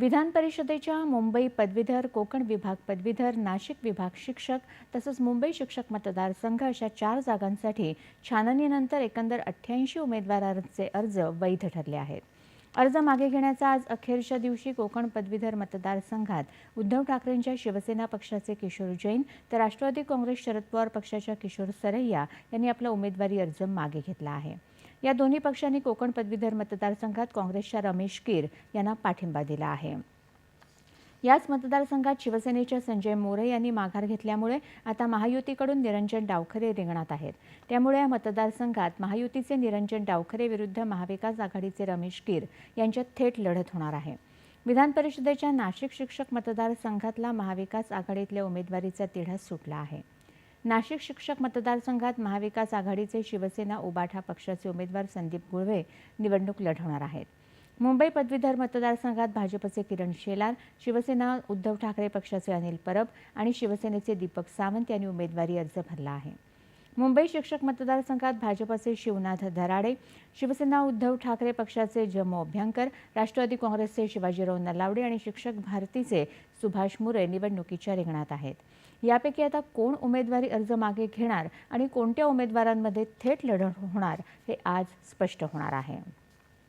विधान परिषदेच्या मुंबई पदवीधर कोकण विभाग पदवीधर नाशिक विभाग शिक्षक तसंच मुंबई शिक्षक मतदारसंघ अशा चार जागांसाठी छाननीनंतर एकंदर अठ्ठ्याऐंशी उमेदवारांचे अर्ज वैध ठरले आहेत. अर्ज मागे घेण्याचा आज अखेरच्या दिवशी कोकण पदवीधर मतदारसंघात उद्धव ठाकरेंच्या शिवसेना पक्षाचे किशोर जैन तर राष्ट्रवादी काँग्रेस शरद पवार पक्षाच्या किशोर सरैया यांनी आपला उमेदवारी अर्ज मागे घेतला आहे. या दोन्ही पक्षांनी कोकण पदवीधर मतदारसंघात काँग्रेसच्या रमेश कीर यांना पाठिंबा दिला आहे. याच मतदारसंघात शिवसेनेच्या संजय मोरे यांनी माघार घेतल्यामुळे आता महायुतीकडून निरंजन डावखरे रिंगणात आहेत. त्यामुळे या मतदारसंघात महायुतीचे निरंजन डावखरे विरुद्ध महाविकास आघाडीचे रमेश कीर यांच्यात थेट लढत होणार आहे. विधान परिषदेच्या नाशिक शिक्षक मतदारसंघातला महाविकास आघाडीतल्या उमेदवारीचा तिढा सुटला आहे. नाशिक शिक्षक मतदारसंघात महाविकास आघाडीचे शिवसेना उबाठा पक्षाचे उमेदवार संदीप गुळवे निवडणूक लढवणार आहेत. मुंबई पदवीधर मतदारसंघात भाजपचे किरण शेलार शिवसेना उद्धव ठाकरे पक्षाचे अनिल परब आणि शिवसेनेचे दीपक सावंत यांनी उमेदवारी अर्ज भरला आहे. मुंबई शिक्षक मतदारसंघात भाजपचे शिवनाथ दराडे शिवसेना उद्धव ठाकरे पक्षाचे जमो अभ्यंकर राष्ट्रवादी काँग्रेसचे शिवाजीराव नलावडे आणि शिक्षक भारतीचे सुभाष मुरे निवडणुकीच्या रिंगणात आहेत. यापैकी आता कोण उमेदवारी अर्ज मागे घेणार आणि कोणत्या उमेदवारांमध्ये थेट लढत होणार हे आज स्पष्ट होणार आहे.